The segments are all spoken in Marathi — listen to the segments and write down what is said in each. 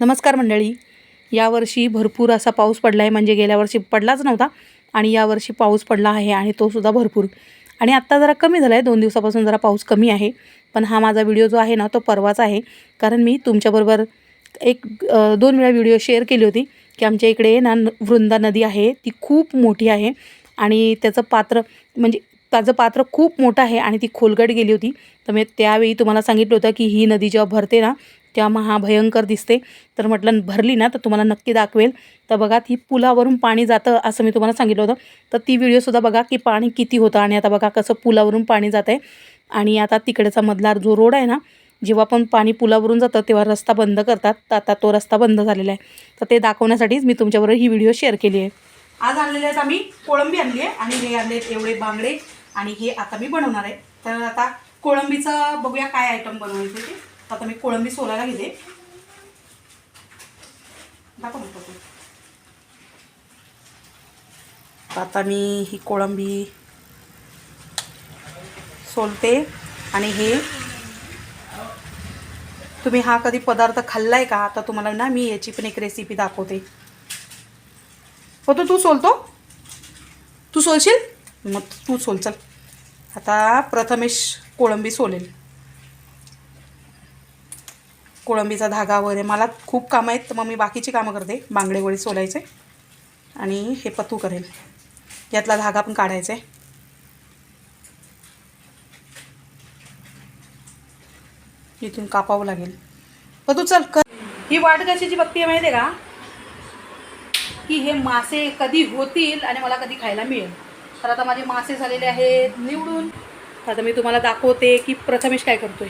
नमस्कार मंडळी. यावर्षी भरपूर असा पाऊस पडला आहे म्हणजे गेल्या वर्षी पडलाच नव्हता आणि यावर्षी पाऊस पडला आहे आणि तोसुद्धा भरपूर. आणि आत्ता जरा कमी झाला आहे दोन दिवसापासून जरा पाऊस कमी आहे. पण हा माझा व्हिडिओ जो आहे ना तो परवाच आहे. कारण मी तुमच्याबरोबर एक दोन वेळा व्हिडिओ शेअर केली होती की आमच्या इकडे ना न- वृंदा नदी आहे ती खूप मोठी आहे. आणि त्याचं पात्र म्हणजे त्याचं पात्र खूप मोठं आहे आणि ती खोलगट गेली होती. तर मी त्यावेळी तुम्हाला सांगितलं होतं की ही नदी जेव्हा भरते ना तेव्हा महाभयंकर दिसते. तर म्हटलं भरली ना तर तुम्हाला नक्की दाखवेल. तर बघा ती पुलावरून पाणी जातं असं मी तुम्हाला सांगितलं होतं. तर ती व्हिडिओसुद्धा बघा की पाणी किती होतं आणि आता बघा कसं पुलावरून पाणी जात आहे आणि आता तिकडचा मधला जो रोड आहे ना जेव्हा पण पाणी पुलावरून जातं तेव्हा रस्ता बंद करतात. तर आता तो रस्ता बंद झालेला आहे. तर ते दाखवण्यासाठीच मी तुमच्याबरोबर ही व्हिडिओ शेअर केली आहे. आज आणलेले आहेत आम्ही कोळंबी आणली आहे. आणि हे आणले एवढे बांगडे. आणि हे आता मी बनवणार आहे. तर आता कोळंबीचं बघूया काय आयटम बनवायचं ते. आता मी कोळंबी सोलायला घेते. दाखव आता मी ही कोळंबी सोलते आणि हे तुम्ही हा कधी पदार्थ खाल्लाय का? आता तुम्हाला ना मी याची पण एक रेसिपी दाखवते. होतो तू सोलतो? तू सोलशील? मग तू सोल चल. आता प्रथमेश कोळंबी सोलेल. कोळंबीचा धागा वगैरे. मला खूप कामं आहेत तर मग मी बाकीची कामं करते. बांगडे गोळी सोलायचे. आणि हे पतू करेल. यातला धागा पण काढायचा आहे. इथून कापावं लागेल. पतू चल कर. ही वाट कशाची आहे माहिती आहे का? की हे मासे कधी होतील आणि मला कधी खायला मिळेल. तर आता माझे मासे झालेले आहेत निवडून. आता मी तुम्हाला दाखवते की प्रथमेश काय करतोय.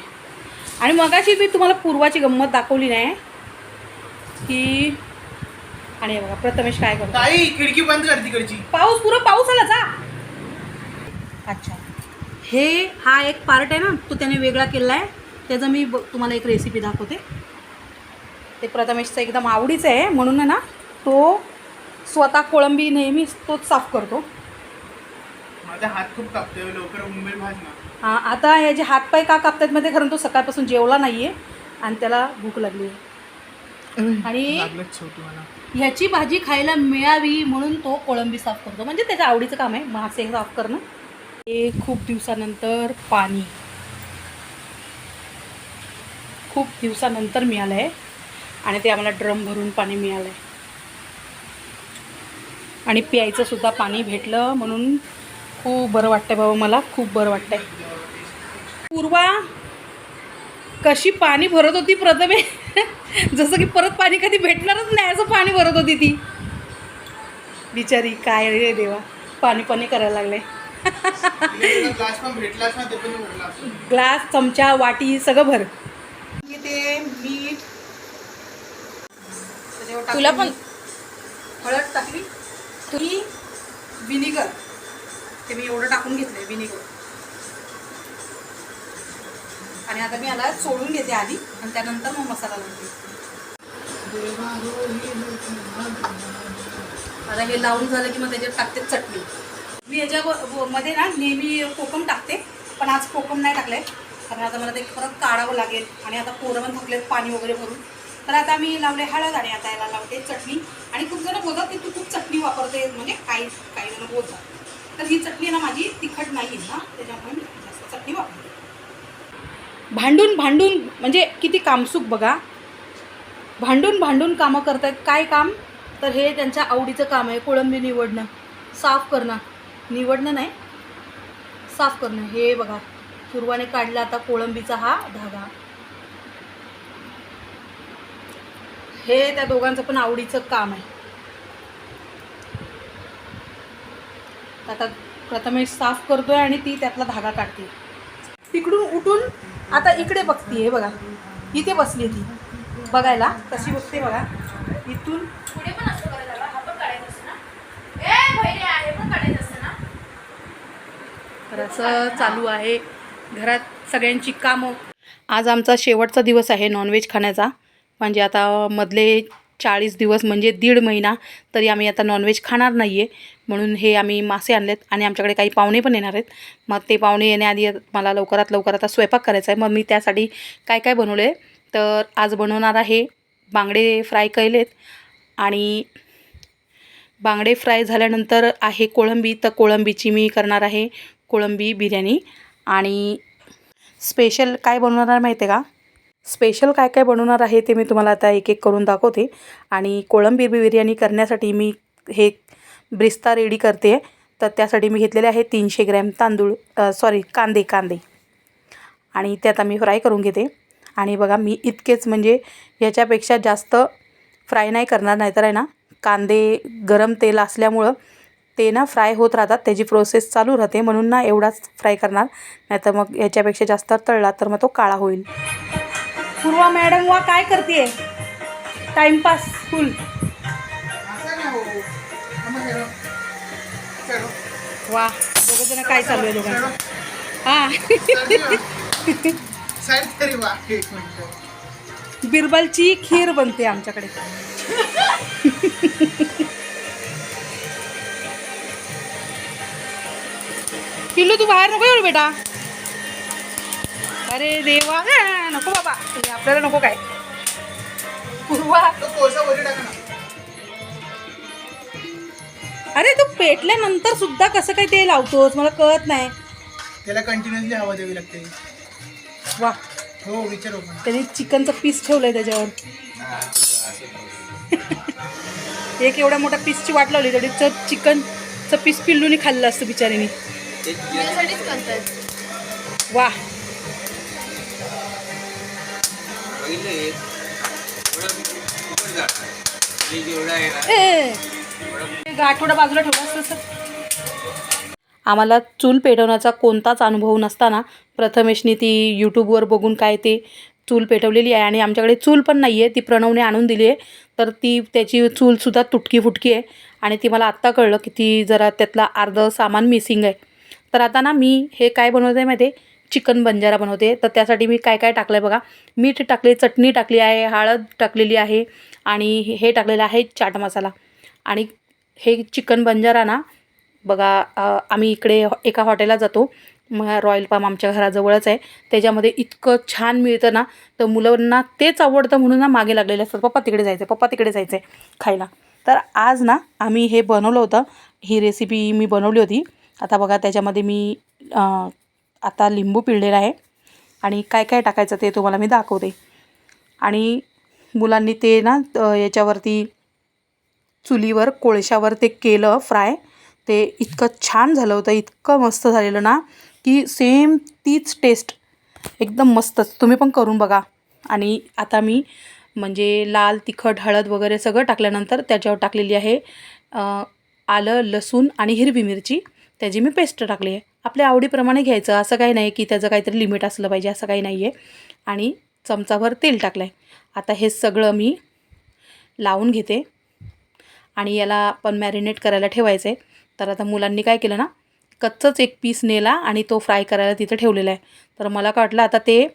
आणि मगाशी मी तुम्हाला पूर्वाची गंमत दाखवली नाही. की आणि बघा प्रथमेश काय करतो? ताई खिडकी बंद कर तिकडची. पाऊस पुरं पाऊस आला जा. अच्छा. हे हा एक पार्ट आहे ना तो त्याने वेगळा केला आहे त्याचं मी ब- तुम्हाला एक रेसिपी दाखवते. ते प्रथमेशचं एकदम आवडीचं आहे. म्हणून आहे ना तो स्वतः कोळंबी नेहमीच तोच साफ करतो. माझा हात खूप कापतोय लवकर मुंबई भाज ना. हा आता हे जे हातपाय का कापतात मध्ये खरं तो सकाळपासून जेवला नाही आहे आणि त्याला भूक लागली. आहे आणि लागलंच छोटू मला ह्याची भाजी खायला मिळावी म्हणून तो कोळंबी साफ करतो. म्हणजे त्याच्या आवडीचं काम आहे मासे साफ करणं. हे खूप दिवसानंतर पाणी. खूप दिवसानंतर मिळालं आहे आणि ते आम्हाला ड्रम भरून पाणी मिळालं आहे आणि प्यायचं सुद्धा पाणी भेटलं म्हणून खूप बरं वाटतंय बाबा मला खूप बरं वाटतंय. पूर्वा कशी पाणी भरत होती प्रथमे? जसं की परत पाणी कधी भेटणारच नाही असं पाणी भरत होती ती. बिचारी काय रे देवा पाणी पाणी करायला लागले. ग्लास चमचा वाटी सगळं भर. ते मीठ तुला पण- हळद टाकली. तुम्ही विनिगर. ते मी एवढं टाकून घेतलं आहे विनिगर आणि आता मी याला सोडून घेते आधी आणि त्यानंतर मग मसाला लावते. आता हे लावून झालं की मग त्याच्यात टाकते चटणी. मी याच्या मध्ये ना नेहमी कोकम टाकते पण आज कोकम नाही टाकलं आहे कारण आता मला ते परत काढावं लागेल आणि आता पोरं पण थकलेत पाणी वगैरे भरून. तर आता मी लावले हळद आणि आता याला लावते चटणी. आणि खूप जण बोलतात की तू खूप चटणी वापरते म्हणजे काही काही जण बोलतात. तर ही चटणी ना माझी तिखट नाही ना त्याच्यामुळे जास्त चटणी वापरते भांडून भांडून म्हणजे किती कामसुख बघा. भांडून भांडून कामं करतायत. काय काम? तर हे त्यांच्या आवडीचं काम आहे कोळंबी निवडणं. साफ करणं. निवडणं नाही साफ करणं. हे बघा पूर्वाने काढला आता कोळंबीचा हा धागा. हे त्या दोघांचं पण आवडीचं काम आहे. आता प्रथमेश साफ करतोय आणि ती त्यातला धागा काढते. तिकडून उठून आता इकडे बघते हे बघा. इथे बसली ती. बघायला कशी बघते बघा. इथून पुढे पण असं. हा आहे तर असं चालू आहे. घरात सगळ्यांची कामं. आज आमचा शेवटचा दिवस आहे नॉनव्हेज खाण्याचा. म्हणजे आता मधले चाळीस दिवस म्हणजे दीड महिना तरी आम्ही आता नॉनव्हेज खाणार नाही आहे म्हणून हे आम्ही मासे आणलेत आणि आमच्याकडे काही पाहुणे पण येणार आहेत. मग ते पाहुणे येण्याआधी मला लवकरात लवकर आता स्वयंपाक करायचा आहे. मग मी त्यासाठी काय काय बनवलं आहे तर आज बनवणार आहे बांगडे फ्राय केलेत आणि बांगडे फ्राय झाल्यानंतर आहे कोळंबी. तर कोळंबीची मी करणार आहे कोळंबी बिर्याणी आणि स्पेशल काय बनवणार माहिती आहे का? स्पेशल काय काय बनवणार आहे ते मी तुम्हाला आता एक एक करून दाखवते. आणि कोळंबी बिर्याणी करण्यासाठी मी हे ब्रिस्ता रेडी करते. तर त्यासाठी मी घेतलेले आहे तीनशे ग्रॅम तांदूळ सॉरी कांदे कांदे. आणि ते आता मी फ्राय करून घेते. आणि बघा मी इतकेच म्हणजे याच्यापेक्षा जास्त फ्राय नाही करणार नाहीतर आहे ना कांदे गरम तेल असल्यामुळं ते ना फ्राय होत राहतात त्याची प्रोसेस चालू राहते म्हणून ना एवढाच फ्राय करणार. नाहीतर मग याच्यापेक्षा जास्त तळला तर मग तो काळा होईल. पूर्वा मॅडम वा काय करते टाइमपास फुल वा दोघं जण काय चालू आहे दोघांचं हा. बिरबलची खीर बनते आमच्याकडे. पिल्लू तू बाहेर नको येऊ बेटा. अरे देवा. नको बाबा. हे आपल्याला नको काय. पूर्वा तो कोळसा वरी टाका ना. अरे तू पेटल्यानंतर सुद्धा कसं काय ते लावतोस? मला कळत नाही. त्याला कंटिन्युअसली हवा द्यावी लागते. वा. हो विचारू त्याने चिकनचं पीस ठेवलंय त्याच्यावर. एक एवढ्या मोठ्या पीसची वाट लावली तेवढी चिकनचं पीस पिल्लूनी खाल्लं असतं बिचारीने. त्यासाठीच आठवडा बाजूला ठेवला असतं आम्हाला चूल पेटवण्याचा कोणताच अनुभव नसताना प्रथमेशनी ती यूट्यूबवर बघून काय ते चूल पेटवलेली आहे आणि आमच्याकडे चूल पण नाही आहे ती प्रणवने आणून दिली आहे. तर ती त्याची चूलसुद्धा तुटकी फुटकी आहे आणि ती मला आत्ता कळलं की ती जरा त्यातला अर्धं सामान मिसिंग आहे. तर आता ना मी हे काय बनवते माहिती आहे चिकन बंजारा बनवते. तर त्यासाठी मी काय काय टाकलं आहे बघा. मीठ टाकले चटणी टाकली आहे हळद टाकलेली आहे आणि हे टाकलेलं आहे चाट मसाला. आणि हे चिकन बंजारा ना बघा आम्ही इकडे एका हॉटेलला जातो. मग रॉयल पाम आमच्या घराजवळच आहे. त्याच्यामध्ये इतकं छान मिळतं ना तर मुलांना तेच आवडतं म्हणून ना मागे लागलेले असतात. पप्पा तिकडे जायचं पप्पा तिकडे जायचं आहे खायला. तर आज ना आम्ही हे बनवलं होतं. ही रेसिपी मी बनवली होती. आता बघा त्याच्यामध्ये मी आता लिंबू पिळलेला आहे. आणि काय काय टाकायचं ते तुम्हाला मी दाखवते. आणि मुलांनी ते ना याच्यावरती चुलीवर कोळशावर ते केलं फ्राय ते इतकं छान झालं होतं इतकं मस्त झालेलं ना की सेम तीच टेस्ट एकदम मस्तच. तुम्ही पण करून बघा. आणि आता मी म्हणजे लाल तिखट हळद वगैरे सगळं टाकल्यानंतर त्याच्यावर टाकलेली आहे आलं लसूण आणि हिरवी मिरची. त्याची मी पेस्ट टाकली आहे. आपल्या आवडीप्रमाणे घ्यायचं. असं काही नाही की त्याचं काहीतरी लिमिट असलं पाहिजे असं काही नाही आहे आणि चमचाभर तेल टाकलं आहे आता हे सगळं मी लावून घेते. आणि याला आपण मॅरिनेट करायला ठेवायचं आहे तर आता मुलांनी काय केलं ना कच्चंच एक पीस नेला आणि तो फ्राय करायला तिथं ठेवलेला आहे. तर मला काय वाटलं आता ते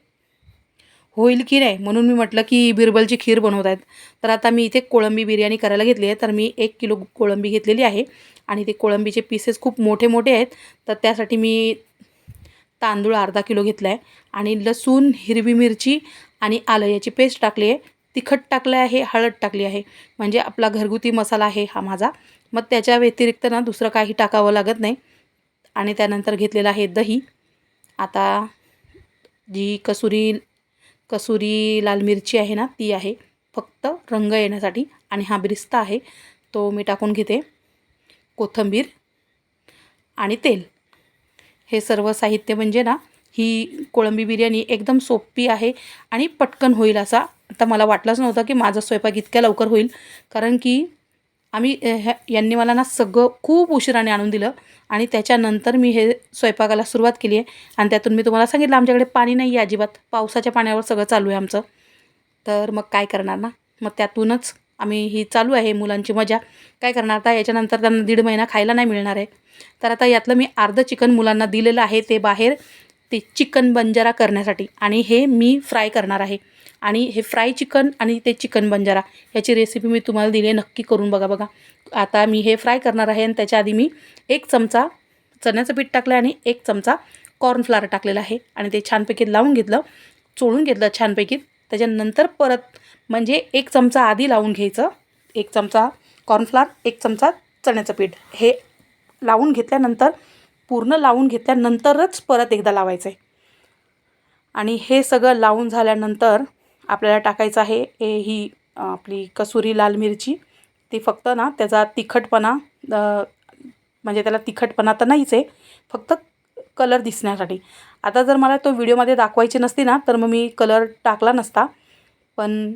होईल की नाही? म्हणून मी म्हटलं की बिरबलची खीर बनवत आहेत तर आता मी इथे कोळंबी बिर्याणी करायला घेतली आहे. तर मी एक किलो कोळंबी घेतलेली आहे. आणि ते कोळंबीचे पीसेस खूप मोठे मोठे आहेत. तर त्यासाठी मी तांदूळ अर्धा किलो घेतला आहे. आणि लसूण हिरवी मिरची आणि आलं याची पेस्ट टाकली आहे. तिखट टाकलं आहे हळद टाकली आहे. म्हणजे आपला घरगुती मसाला आहे हा माझा. मग त्याच्या व्यतिरिक्त ना दुसरं काही टाकावं लागत नाही. आणि त्यानंतर घेतलेलं आहे दही. आता जी कसुरी कसुरी लाल मिरची आहे ना ती आहे. फक्त रंग येण्यासाठी आणि हा ब्रिस्ता आहे तो मी टाकून घेते. कोथिंबीर आणि तेल. हे सर्व साहित्य म्हणजे ना ही कोळंबी बिर्याणी एकदम सोपी आहे आणि पटकन होईल असा. आता मला वाटलंच नव्हतं की माझा स्वयंपाक इतक्या लवकर होईल कारण की आम्ही ह्या यांनी मला ना सगळं खूप उशिराने आणून दिलं आणि त्याच्यानंतर मी हे स्वयंपाकाला सुरुवात केली आहे. आणि त्यातून मी तुम्हाला सांगितलं आमच्याकडे पाणी नाही आहे अजिबात. पावसाच्या पाण्यावर सगळं चालू आहे आमचं. तर मग काय करणार ना? मग त्यातूनच आम्ही ही चालू आहे मुलांची मजा. काय करणार आता? याच्यानंतर त्यांना दीड महिना खायला नाही मिळणार आहे. तर आता यातलं मी अर्धं चिकन मुलांना दिलेलं आहे ते बाहेर ते चिकन बंजारा करण्यासाठी. आणि हे मी फ्राय करणार आहे. आणि हे फ्राय चिकन आणि ते चिकन बंजारा याची रेसिपी मी तुम्हाला दिली आहे नक्की करून बघा बघा. आता मी हे फ्राय करणार आहे आणि त्याच्या आधी मी एक चमचा चण्याचं पीठ टाकलं आणि एक चमचा कॉर्नफ्लावर टाकलेला आहे. आणि ते छानपैकी लावून घेतलं चोळून घेतलं छानपैकी. त्याच्यानंतर परत म्हणजे एक चमचा आधी लावून घ्यायचं. एक चमचा कॉर्नफ्लावर एक चमचा चण्याचं पीठ. हे लावून घेतल्यानंतर पूर्ण लावून घेतल्यानंतरच परत एकदा लावायचं आहे आणि हे सगळं लावून झाल्यानंतर आपल्याला टाकायचं आहे हे ही आपली कसुरी लाल मिरची. ती फक्त ना त्याचा तिखटपणा म्हणजे त्याला तिखटपणा तर नाहीच आहे फक्त कलर दिसण्यासाठी. आता जर मला तो व्हिडिओमध्ये दाखवायची नसती ना तर मग मी कलर टाकला नसता. पण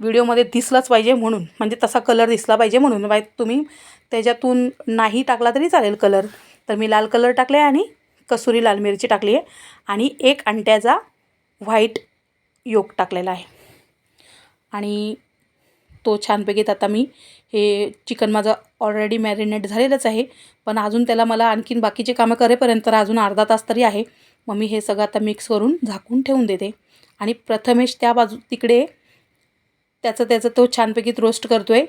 व्हिडिओमध्ये दिसलाच पाहिजे म्हणून म्हणजे तसा कलर दिसला पाहिजे म्हणून. बाय तुम्ही त्याच्यातून नाही टाकला तरी चालेल कलर तर मी लाल कलर टाकले आणि कसुरी लाल मिरची टाकली आहे आणि एक अंड्याचा व्हाईट योग टाकलेला आहे. आणि तो छानपैकी आता मी हे चिकन माझं ऑलरेडी मॅरिनेट झालेलंच आहे. पण अजून त्याला मला आणखीन बाकीचे कामं करेपर्यंत तर अजून अर्धा तास तरी आहे. मग मी हे सगळं आता मिक्स करून झाकून ठेवून देते. आणि प्रथमेश त्या बाजू तिकडे त्याचं त्याचं तो छानपैकी रोस्ट करतो आहे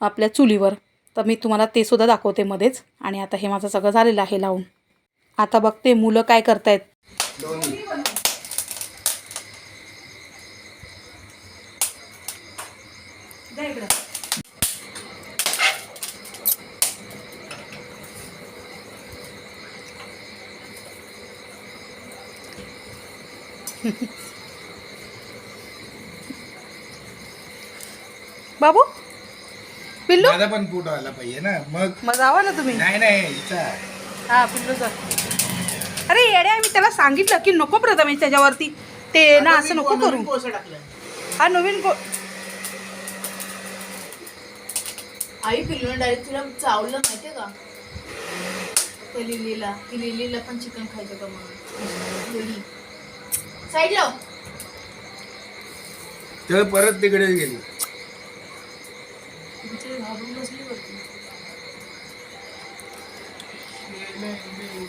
आपल्या चुलीवर. तर मी तुम्हाला ते सुद्धा दाखवते मध्येच. आणि आता हे माझं सगळं झालेलं आहे लावून. आता बघते मुलं काय करतायत. बाबू? पिल्लू? माझा पण फूट व्हायला पाहिजे ना. मग मग जावा ना तुम्ही. नाही नाही हिचा. हा पिल्लूचा अरे येड्या मी त्याला सांगितलं की नको प्रथमेश त्याच्यावरती. ते ना असं नको करू. हा नवीन को आई पिल्लूने डायरेक्ट तिला चावलं माहितीये का? त्या लिलीला ती लिलीला पण चिकन खायचं का म्हणून. लिली. साईड लाव तर परत तिकडे गेली.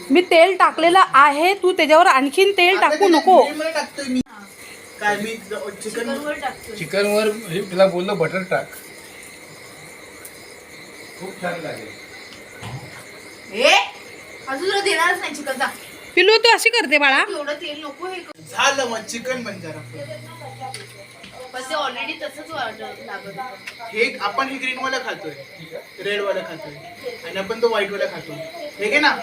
मी तेल टाकलेलं आहे तू त्याच्यावर आणखीन तेल टाकू नको. काय मी चिकन वर हे तुला बोललो बटर टाक. खूप छान लागेल. ए अजून तुला देणारच नाही चिकन जा पिल्लू तू अशी करते बाळा. एवढं तेल नको हे करू. झालं मग चिकन बंजारा पण ते ऑलरेडी तसंच वाटत लागत होतं. हे आपण हे ग्रीन वाला खातोय. रेड वाला खातोय. आणि आपण तो व्हाईट वाला खातोय. हे घे ना.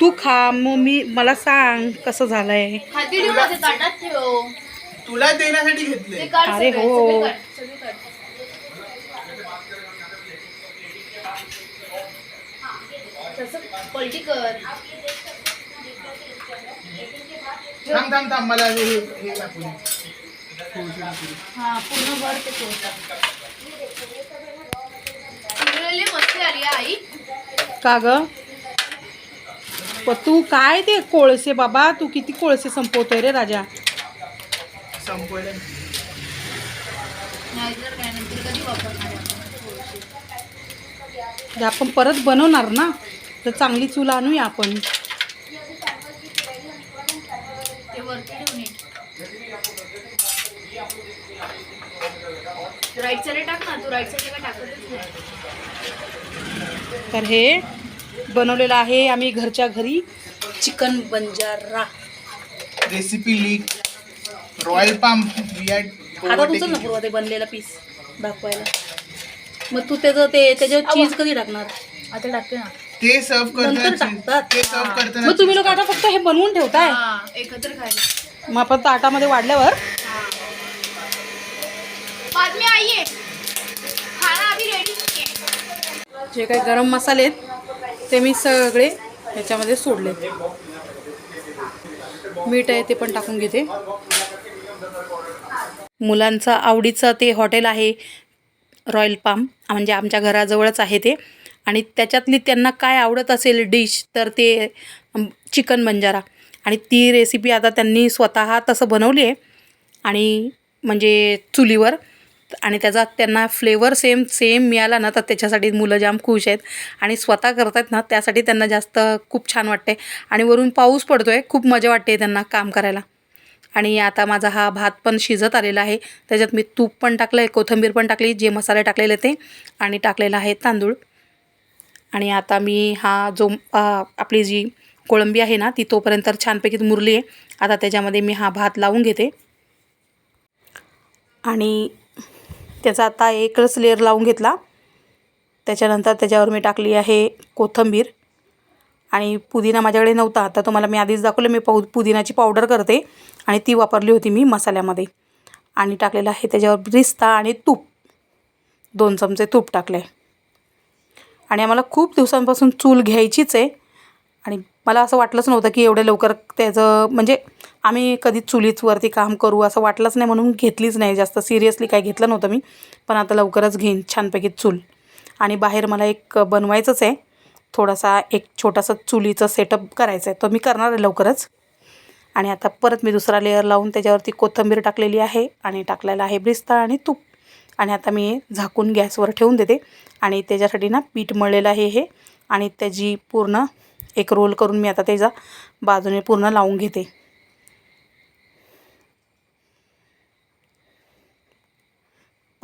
तू खा मग मी मला सांग कसं झालंय. ठेव ताटात ठेव. तुला देण्यासाठी ते घेतलंय काढ अरे सगळे, हो. सगळे काढ, सगळे काढ. तसं पलटी कर. थांब थांब थांब मला हे हे दाखवू दे. थोडीशी दाखवू दे. हा पूर्ण भर ते कोळसा उरलेली मस्ती आली आहे, आई. का ग? प तू काय ते कोळसे बाबा? तू किती कोळसे संपवतोय रे राजा. संपवलं नाहीतर काय नंतर कधी वापरणार आहे? आपण कोळसे? जे आपण परत बनवणार ना? तर चांगली चूल आणूया आपण ते वरती ठेवून ये राईट साईड टाक ना तू राईट साईड काय टाकतच नाही तर हे बनवलेलं आहे आम्ही घरच्या घरी chicken Banjara. Recipe leak royal palm आता तुझं नको का ते बनलेला पीस दाखवायला. मग तू त्याचं ते त्याच्यावर चीज कधी टाकणार? आता टाकते ना. ते सर्व नंतर करताना टाकतात. ते सर्व करताना मग तुम्ही लोक आता फक्त हे बनवून ठेवताय. हा एकत्र खायला. मग आपण ताटामध्ये वाढल्यावर बाद में आइए. जे काही गरम मसाले आहेत ते मी सगळे ह्याच्यामध्ये सोडले. मीठ आहे ते पण टाकून घेते. मुलांचं आवडीचं ते हॉटेल आहे रॉयल पाम म्हणजे आमच्या घराजवळच आहे ते. आणि त्याच्यातली त्यांना काय आवडत असेल डिश तर ते चिकन बंजारा आणि ती रेसिपी आता त्यांनी स्वतः तसं बनवली आहे. आणि म्हणजे चुलीवर आणि त्याचा त्यांना फ्लेवर सेम सेम मिळाला ना तर त्याच्यासाठी मुलं जाम खुश आहेत. आणि स्वतः करतात ना त्यासाठी त्यांना जास्त खूप छान वाटते आणि वरून पाऊस पडतो आहे खूप मजा वाटते त्यांना काम करायला. आणि आता माझा हा भात पण शिजत आलेला आहे. त्याच्यात मी तूप पण टाकलं आहे कोथिंबीर पण टाकली जे मसाले टाकलेले ते आणि टाकलेला आहे तांदूळ. आणि आता मी हा जो आपली जी कोळंबी आहे ना ती तोपर्यंत छानपैकी मुरली आहे आता त्याच्यामध्ये मी हा भात लावून घेते. आणि त्याचा आता एकच लेअर लावून घेतला. त्याच्यानंतर त्याच्यावर मी टाकली आहे कोथिंबीर. आणि पुदिना माझ्याकडे नव्हता आता तुम्हाला मी आधीच दाखवलं मी पाऊ पुदिनाची पावडर करते. आणि ती वापरली होती मी मसाल्यामध्ये. आणि टाकलेलं आहे त्याच्यावर रिस्ता आणि तूप. दोन चमचे तूप टाकले आणि आम्हाला खूप दिवसांपासून चूल घ्यायचीच आहे. आणि मला असं वाटलंच नव्हतं की एवढ्या लवकर त्याचं म्हणजे आम्ही कधी चुलीचवरती काम करू असं वाटलंच नाही म्हणून घेतलीच नाही. जास्त सिरियसली काय घेतलं नव्हतं मी. पण आता लवकरच घेईन छानपैकी चूल. आणि बाहेर मला एक बनवायचंच आहे. थोडासा एक छोटासा चुलीचं सेटअप करायचं आहे तो मी करणार आहे लवकरच. आणि आता परत मी दुसरा लेअर लावून त्याच्यावरती कोथिंबीर टाकलेली आहे. आणि टाकलेला आहे ब्रिस्ता आणि तूप. आणि आता मी झाकून गॅसवर ठेवून देते. आणि त्याच्यासाठी ना पीठ मळलेलं आहे हे. आणि त्याची पूर्ण एक रोल करून मी आता त्याचा बाजूने पूर्ण लावून घेते.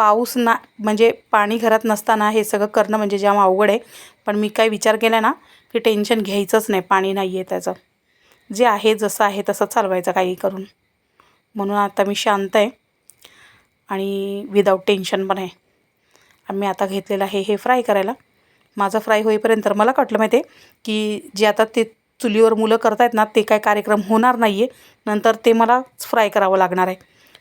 पाऊस ना म्हणजे पाणी घरात नसताना हे सगळं करणं म्हणजे जाम अवघड आहे. पण मी काय विचार केला ना की टेन्शन घ्यायचंच नाही पाणी नाही आहे त्याचं. जे आहे जसं आहे तसं चालवायचं काही करून. म्हणून आता मी शांत आहे आणि विदाऊट टेन्शन पण आहे. आणि मी आता घेतलेलं आहे हे फ्राय करायला. माझं फ्राय होईपर्यंत मला कटलं माहिती आहे की जे आता ते चुलीवर मुलं करतायत ना ते काय कार्यक्रम होणार नाही आहे नंतर ते मला फ्राय करावं लागणार आहे.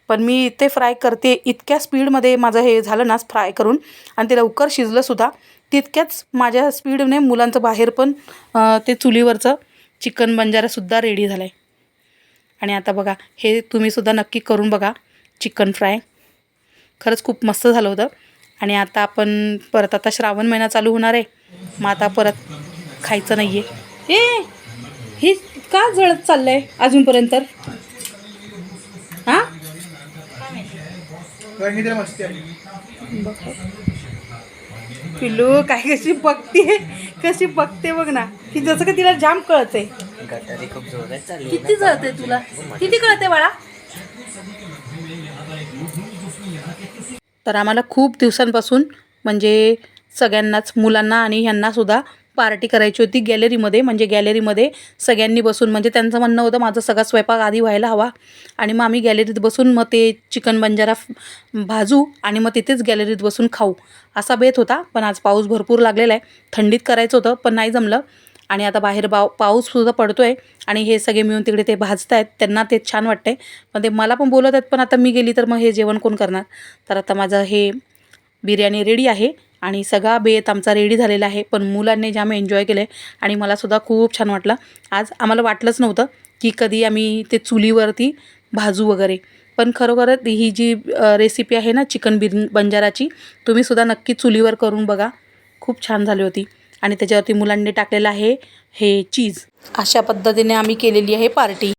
पण मी ते फ्राय करते इतक्या स्पीडमध्ये माझं हे झालं ना फ्राय करून आणि ते लवकर शिजलंसुद्धा तितक्याच माझ्या स्पीडने मुलांचं बाहेर पण ते चुलीवरचं चिकन बंजारासुद्धा रेडी झालं आहे आणि आता बघा हे तुम्हीसुद्धा नक्की करून बघा चिकन फ्राय खरंच खूप मस्त झालं होतं. आणि आता आपण परत आता श्रावण महिना चालू होणार आहे. मग आता परत खायचं नाही आहे ए हे का जळत चाललं आहे अजूनपर्यंत? हां? रंगीत मस्ती आहे पिल्लू काय कशी बघते? कशी बघते बघ ना. की जसं का तिला जाम कळते गटारी खूप जोरात चालली किती कळते तुला? किती कळते बाळा? तर आम्हाला खूप दिवसांपासून म्हणजे सगळ्यांनाच मुलांना आणि ह्यांना सुद्धा पार्टी करायची होती गॅलरीमध्ये म्हणजे गॅलरीमध्ये सगळ्यांनी बसून म्हणजे त्यांचं म्हणणं होतं माझा सगळा स्वयंपाक आधी व्हायला हवा. आणि मग आम्ही गॅलरीत बसून मग ते चिकन बंजारा भाजू आणि मग तिथेच गॅलरीत बसून खाऊ. असा बेत होता पण आज पाऊस भरपूर लागलेला आहे. थंडीत करायचं होतं पण नाही जमलं. आणि आता बाहेर पाव पाऊससुद्धा पडतो आहे आणि हे सगळे मिळून तिकडे ते भाजत आहेत त्यांना ते छान वाटतंय. पण ते मला पण बोलत आहेत पण आता मी गेली तर मग हे जेवण कोण करणार? तर आता माझं हे बिर्याणी रेडी आहे. आणि सगळा बेत आमचा रेडी झालेला आहे. पण मुलांनी जाम एन्जॉय केलं आहे आणि मलासुद्धा खूप छान वाटलं. आज आम्हाला वाटलंच नव्हतं की कधी आम्ही ते चुलीवरती भाजू वगैरे. पण खरोखरच ही जी रेसिपी आहे ना चिकन बिर बंजाराची तुम्हीसुद्धा नक्की चुलीवर करून बघा. खूप छान झाली होती. आणि त्याच्यावरती मुलांनी टाकलेलं आहे हे चीज अशा पद्धतीने आम्ही केलेली आहे पार्टी.